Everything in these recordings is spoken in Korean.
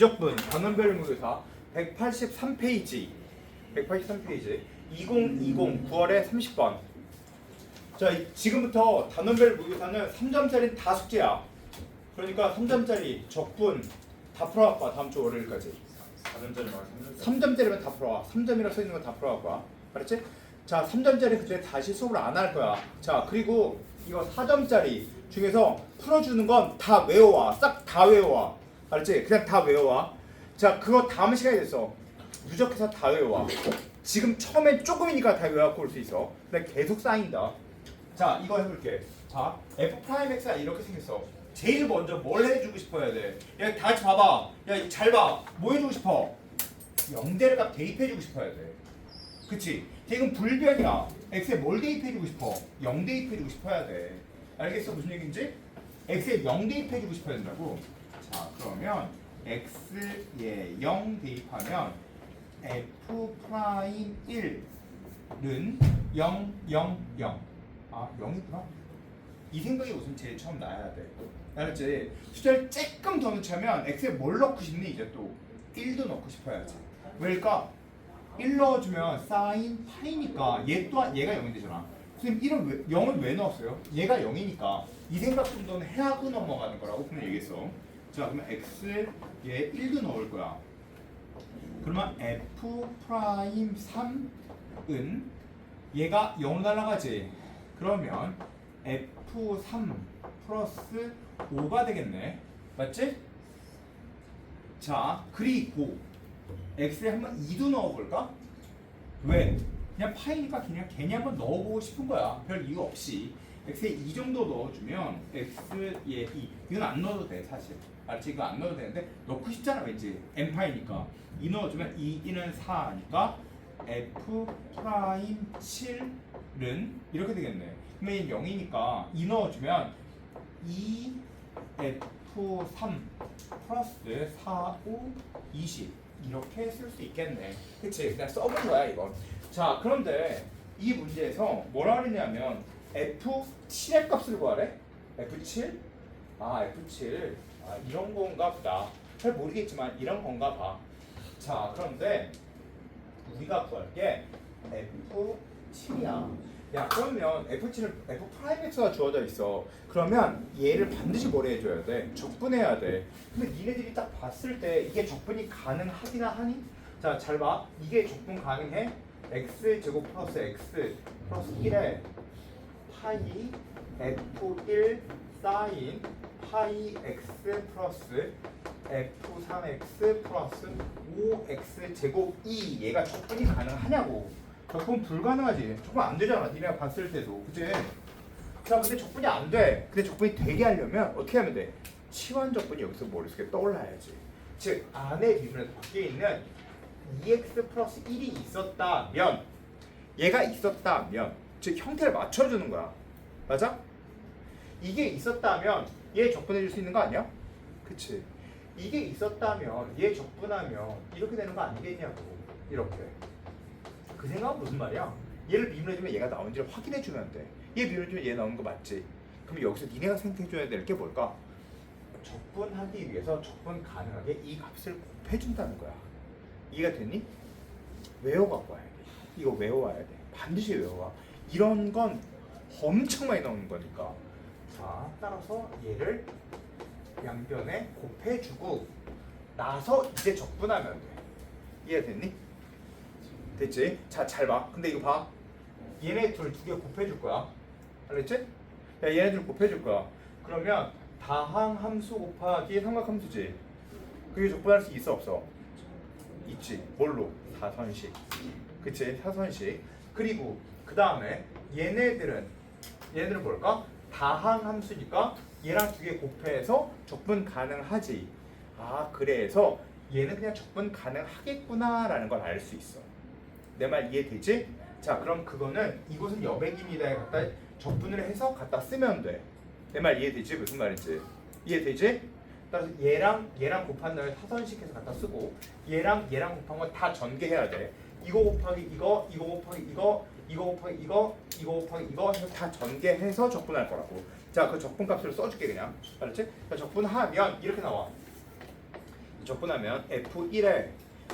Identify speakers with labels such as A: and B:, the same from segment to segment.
A: 미적분 단원별 무교사 183페이지. 183페이지. 2020 9월에 30번. 자 이- 지금부터 단원별 무교사는 3점짜리 다 숙제야. 그러니까 3점짜리 적분 다 풀어갖고 와 다음 주 월요일까지.
B: 4점짜리 말고 3점짜리.
A: 3점짜리면 다 풀어와. 3점이라 써 있는 건 다 풀어갖고 와 알았지? 자 3점짜리 그때 다시 수업을 안 할 거야. 자 그리고 이거 4점짜리 중에서 풀어주는 건 다 외워와. 싹 다 외워와 알았지? 그냥 다 외워와 자 그거 다음 시간에 됐어 누적해서 다 외워와 지금 처음엔 조금이니까 다 외워갖고 올 수 있어 근데 계속 쌓인다 자 이거 해볼게 자 f 프라임 x가 이렇게 생겼어 제일 먼저 뭘 해주고 싶어야 돼? 야, 다 같이 봐봐. 야, 잘 봐. 뭐 해주고 싶어? 0대를 값 대입해주고 싶어야 돼. 그치? 지금 불변이야. x에 뭘 대입해주고 싶어? 0 대입해주고 싶어야 돼. 알겠어? 무슨 얘기인지? x에 0 대입해주고 싶어야 된다고. 자, 그러면 x에 0 대입하면 f 프라임 1은 0, 0, 0. 아, 0이구나. 이 생각이 우선 제일 처음 나야 돼. 알았지? 숫자를 조금 더 넣자면 x에 뭘 넣고 싶니? 이제 또 1도 넣고 싶어야지. 왜일까? 1 넣어주면 사인 파이니까 얘 또한 얘가 0이 되잖아. 선생님 1은 왜, 0은 왜 넣었어요? 얘가 0이니까 이 생각 정도는 해하고 넘어가는 거라고 분명 얘기했어. 자 그러면 x에 1도 넣을 거야. 그러면 f 프라임 3은 얘가 0 날아가지. 그러면 f3 플러스 5가 되겠네. 맞지? 자, 그리고 x에 한번 2도 넣어볼까? 왜? 그냥 파이니까 그냥 괜히 한번 넣어보고 싶은 거야. 별 이유 없이. x에 2 정도 넣어주면 x에 2. 이건 안 넣어도 돼, 사실. 알지? 이거 안 넣어도 되는데 넣고 싶잖아, 왠지. n파이니까. 2 넣어주면 2, 2는 4니까 f 프라임 7은 이렇게 되겠네. 그러면 얘 0이니까 2 넣어주면 2f3 플러스 4, 5, 20 이렇게 쓸 수 있겠네. 그치? 그냥 써본 거야 이건. 자 그런데 이 문제에서 뭐라 그러냐면 f7의 값을 구하래. f7? 아 f7 아 이런 건가 보다. 잘 모르겠지만 이런 건가 봐. 자 그런데 우리가 구할 게 f7이야. 야 그러면 f7은 f 프라임 x가 주어져 있어. 그러면 얘를 반드시 뭘 해줘야 돼? 적분해야 돼. 근데 니네들이 딱 봤을 때 이게 적분이 가능하기나 하니? 자 잘 봐. 이게 적분 가능해? x 제곱 플러스 x 플러스 1에 파이 f1 사인 파이 x 플러스 f3x 플러스 5x 제곱 2 얘가 적분이 가능하냐고 적분 불가능하지 적분 안 되잖아 니네가 봤을 때도 그치? 자 근데 적분이 안돼 근데 적분이 되게 하려면 어떻게 하면 돼? 치환 적분이 여기서 머릿속에 떠올라야지 즉 안에 비분에서 밖에 있는 2x 플러스 1이 있었다면 얘가 있었다면 즉 형태를 맞춰주는 거야 맞아? 이게 있었다면 얘 적분해 줄 수 있는 거 아니야? 그치 이게 있었다면 얘 적분하면 이렇게 되는 거 아니겠냐고 이렇게 그 생각은 무슨 말이야? 얘를 비문해주면 얘가 나오는지를 확인해주면 돼. 얘 비문해주면 얘 나오는 거 맞지? 그럼 여기서 니네가 생각해줘야 될 게 뭘까? 적분하기 위해서 적분 가능하게 이 값을 곱해준다는 거야. 이해가 됐니? 외워갖고 와야 돼. 이거 외워와야 돼. 반드시 외워와. 이런 건 엄청 많이 나오는 거니까. 자, 따라서 얘를 양변에 곱해주고 나서 이제 적분하면 돼. 이해가 됐니? 됐지? 자, 잘 봐. 근데 이거 봐. 얘네 둘 두 개 곱해줄 거야. 알겠지? 야, 얘네 둘 곱해줄 거야. 그러면 다항 함수 곱하기 삼각함수지. 그게 적분할 수 있어 없어? 있지. 뭘로? 사선식. 그치? 사선식. 그리고 그 다음에 얘네들은 얘네들은 뭘까? 다항 함수니까 얘랑 두 개 곱해서 적분 가능하지. 아 그래서 얘는 그냥 적분 가능하겠구나라는 걸 알 수 있어. 내 말 이해되지? 자 그럼 그거는 이곳은 여백입니다에 갖다 적분을 해서 갖다 쓰면 돼. 내 말 이해되지? 무슨 말인지 이해되지? 따라서 얘랑 얘랑 곱한 다음에 타선식해서 갖다 쓰고 얘랑 얘랑 곱한 건 다 전개해야 돼. 이거 곱하기 이거, 이거 곱하기 이거, 이거 곱하기 이거, 이거 곱하기 이거 해서 다 전개해서 적분할 거라고. 자, 그 적분 값을 써줄게 그냥. 알았지? 자, 적분하면 이렇게 나와. 적분하면 f1에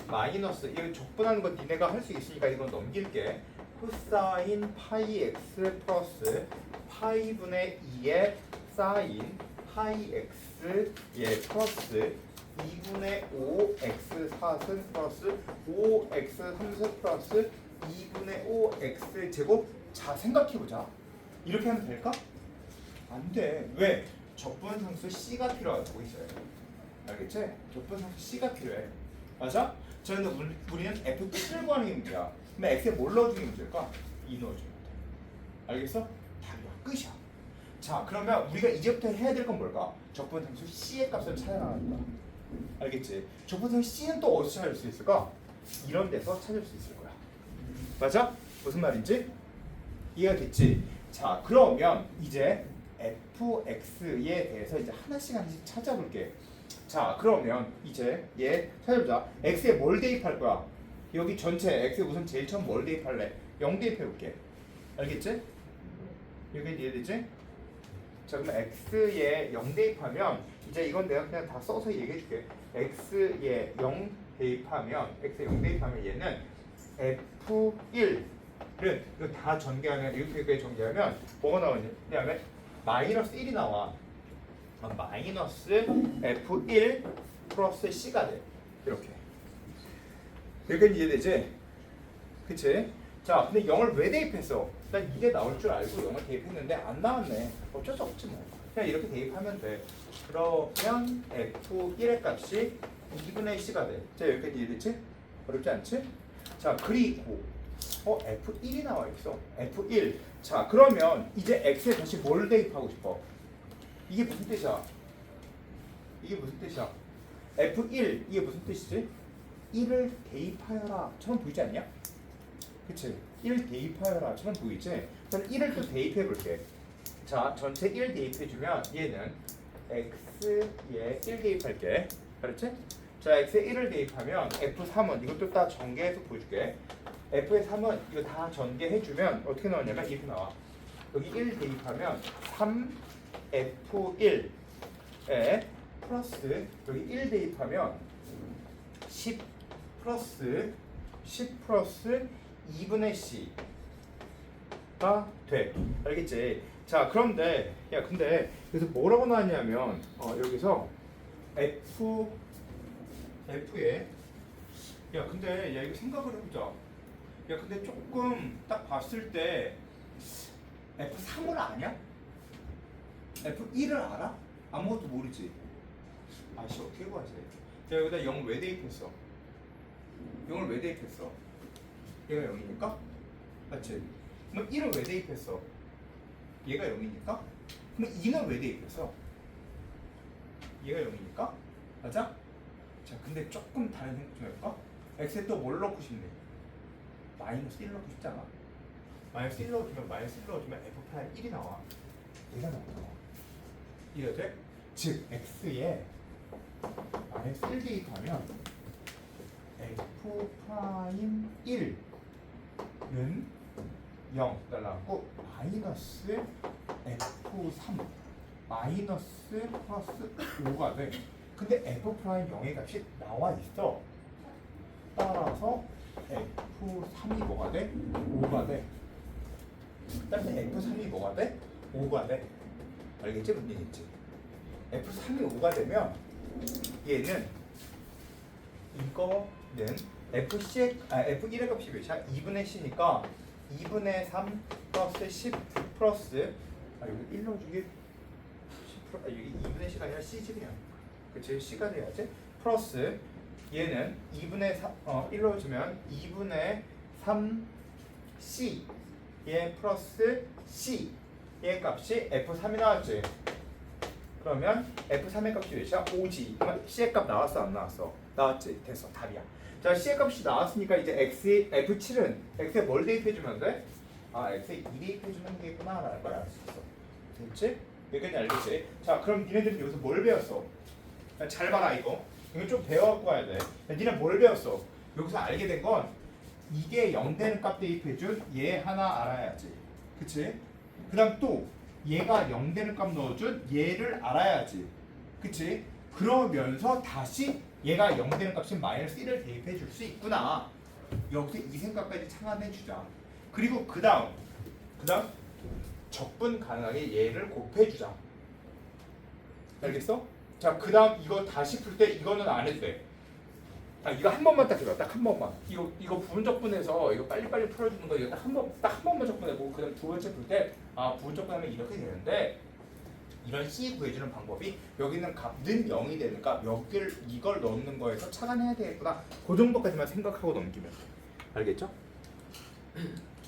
A: 마이너스 이거 적분하는 거 니네가 할 수 있으니까 이건 넘길게 코사인 파이 x 플러스 파이 분의 2의 사인 파이 x 예 플러스 2분의 5 x 4승 플러스 5 x 3승 플러스 2분의 5 x 제곱 자 생각해보자 이렇게 하면 될까? 안돼 왜? 적분상수 c가 필요하다고 있어요 알겠지? 적분상수 c가 필요해 맞아? 저희는 우리- 우리는 f7을 구하는 게 문제야 그럼 x에 뭘 넣어주는 게 문제일까? 2 넣어주면 돼 알겠어? 답이야 끝이야 자 그러면 우리가 이제부터 해야 될 건 뭘까? 적분상수 c의 값을 찾아나가는 거야 알겠지? 적분상수 c는 또 어디서 찾을 수 있을까? 이런 데서 찾을 수 있을 거야 맞아? 무슨 말인지? 이해가 됐지? 자 그러면 이제 fx에 대해서 이제 하나씩 하나씩 찾아볼게 자 그러면 이제 얘 찾아보자 x에 뭘 대입할 거야? 여기 전체 x에 우선 제일 처음 뭘 대입할래? 0 대입해볼게 알겠지? 여기 이해되지? 자 그러면 x에 0 대입하면 이제 이건 내가 그냥 다 써서 얘기해줄게 x에 0 대입하면 x에 0 대입하면 얘는 f1을 이거 다 전개하면 이렇게 전개하면 뭐가 나오냐면 마이너스 1이 나와 아, 마이너스 f1 플러스 c가 돼 이렇게 여기까지 이해되지? 그치? 자 근데 0을 왜 대입했어? 난 이게 나올 줄 알고 0을 대입했는데 안 나왔네 어쩔 수 없지 뭐 그냥 이렇게 대입하면 돼 그러면 f1의 값이 2분의 c가 돼 자 여기까지 이해됐지? 어렵지 않지? 자 그리고 어 f1이 나와 있어 f1 자 그러면 이제 x에 다시 뭘 대입하고 싶어? 이게 무슨 뜻이야? 이게 무슨 뜻이야? F1 이게 무슨 뜻이지? 1을 대입하여라 처럼 보이지 않냐? 그치? 1 대입하여라 처럼 보이지? 그럼 1을 또 대입해 볼게 자 전체 1 대입해주면 얘는 x에 1 대입할게 그렇지? 자 x에 1을 대입하면 f3은 이것도 다 전개해서 보여줄게. F의 3은 이거 다 전개해주면 어떻게 나오냐면 이렇게 나와. 여기 1 대입하면 3 F1에 플러스 여기 1 대입하면 10 플러스 10 플러스 2분의 C가 돼. 알겠지? 자 그런데 야 근데 여기서 뭐라고 나왔냐면 어, 여기서 F F에 야 근데 야 이거 생각을 해보자 야 근데 조금 딱 봤을 때 F3을 아냐? F1을 알아? 아무것도 모르지. 아씨 어떻게 구하지? 자 여기다 0 왜 대입했어? 0을 왜 대입했어? 얘가 0이니까? 맞지? 그럼 1을 왜 대입했어? 얘가 0이니까? 그럼 2는 왜 대입했어? 얘가 0이니까? 맞아? 자 근데 조금 다른 생각 좀 해볼까? x에 또 뭘 넣고 싶니? 마이너스 1 넣고 싶잖아 마이너스 1 넣어주면 마이너스 1 넣어주면 f 프라임 1이 나와 얘가 나와 이해가 돼? 즉 x에 마이너스 1 대입하면 f 프라임 1은 0 달라고 마이너스 f3 마이너스 플러스 5가 돼 근데 f 프라임 0의 값이 나와 있어 따라서 f3이 뭐가 돼? 5가 돼 따라서 f3이 뭐가 돼? 5가 돼 알겠지? 뭔 얘기인지 F3이 5가 되면 얘는 이거는 FC 아 F1의 값이 몇이야? 2분의 C니까 2분의 3 플러스 10 플러스 아 여기 1 넣어주기 10 플러- 아 여기 2분의 C가 아니라 C지 그냥 그치? C가 돼야지 플러스 얘는 2분의 3, 어, 1 넣어주면 2분의 3 C 얘 플러스 C 얘 값이 F3이 나왔지 그러면 F3의 값이 몇이야? 5지 그러면 C의 값 나왔어 안 나왔어? 나왔지 됐어 답이야 자 C의 값이 나왔으니까 이제 X, F7은 X에 뭘 대입해주면 돼? 아 X에 2 대입해주는 게 있구나 라는 걸 알 수 있어 됐지? 여기까지 알겠지? 자 그럼 니네들은 여기서 뭘 배웠어? 야, 잘 봐라 이거 이거 좀 배워갖고 가야 돼 야, 니네 뭘 배웠어? 여기서 알게 된 건 이게 0 되는 값 대입해 준 얘 하나 알아야지 그치? 그 다음 또 얘가 0 되는 값 넣어준 얘를 알아야지 그치? 그러면서 다시 얘가 0 되는 값인 마이너스 1을 대입해 줄 수 있구나. 여기서 이 생각까지 창안해 주자. 그리고 그 다음 그 다음 적분 가능하게 얘를 곱해 주자. 알겠어? 자, 그 다음 이거 다시 풀 때 이거는 안 해도 돼. 아, 이거 한 번만 딱 해봐. 딱한 번만. 이거 이거 부분 적분해서 이거 빨리빨리 풀어주는 거 이거 딱 한 번 딱 한 번만 적분해보고 그 다음 두 번째 풀 때 아 부분 적분하면 이렇게 되는데 이런 C 구해주는 방법이 여기는 값는 0이 되니까 여기를 이걸 넣는 거에서 차단해야 되겠구나. 그 정도까지만 생각하고 넘기면 돼. 알겠죠?